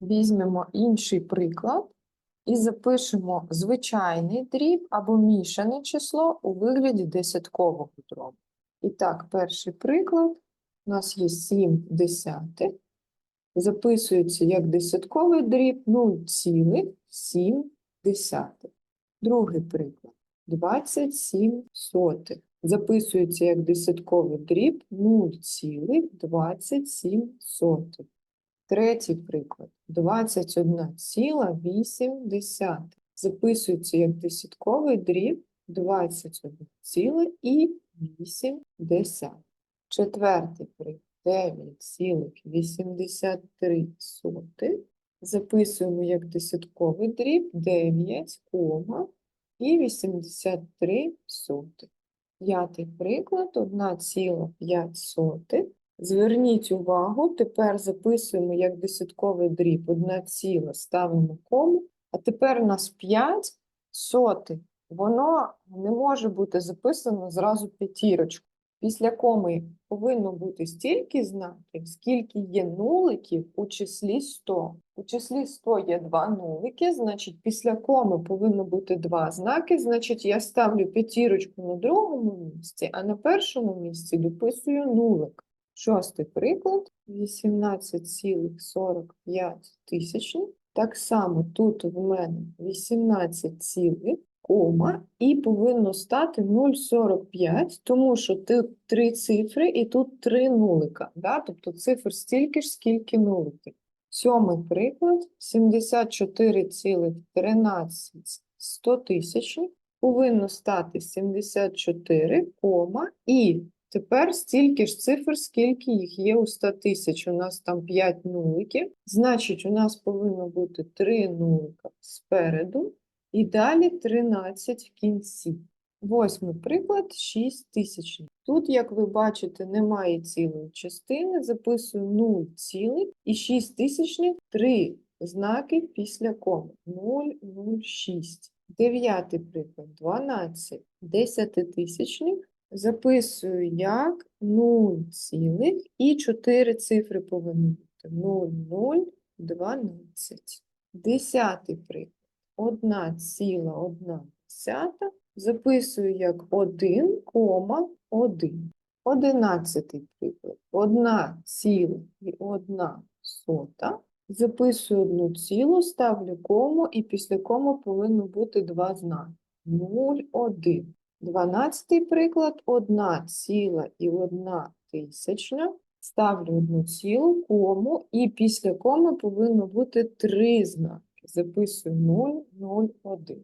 візьмемо інший приклад і запишемо звичайний дріб або мішане число у вигляді десяткового дробу. І так, перший приклад. У нас є 7 десятих. Записується як десятковий дріб 0,7 десятих. Другий приклад. 27 сотих. Записується як десятковий дріб 0,27 сотих. Третій приклад. 21,8. Записується як десятковий дріб 21,8. Четвертий приклад. 9,83. Записуємо як десятковий дріб 9, кома і 83 сотих. П'ятий приклад 1,5. Зверніть увагу, тепер записуємо як десятковий дріб 1 ціла, ставимо кому, а тепер у нас 5 сотих. Воно не може бути записано зразу п'ятірочку. Після коми повинно бути стільки знаків, скільки є нуликів у числі 100. У числі 100 є два нулики, значить після коми повинно бути два знаки, значить я ставлю п'ятірочку на другому місці, а на першому місці дописую нулик. Шостий приклад 18,45 тисячних. Так само тут в мене 18 цілих, кома, і повинно стати 0,45, тому що тут три цифри і тут три нулика. Да? Тобто цифр стільки ж, скільки нуликів. Сьомий приклад 74,13 тисячних повинно стати 74, кома, і тепер стільки ж цифр, скільки їх є у 100 тисяч. У нас там 5 нуликів, значить у нас повинно бути 3 нулика спереду і далі 13 в кінці. Восьмий приклад 6 тисячних. Тут, як ви бачите, немає цілої частини, записую 0 цілих і 6 тисячних, 3 знаки після коми. 0, 0, 6. Дев'ятий приклад 12 десятитисячних. Записую як 0 цілих і 4 цифри повинні бути. 0, 0, 12. Десятий приклад. 1 ціла 1 десята. Записую як 1, 1. Одинадцятий приклад. 1 ціла і 1 сота. Записую одну цілу, ставлю кому, і після кому повинно бути два знаки. 0, 1. Дванадцятий приклад. одна ціла і одна тисячна. Ставлю одну цілу, кому, і після коми повинно бути три знаки. Записую 0, 0, 1.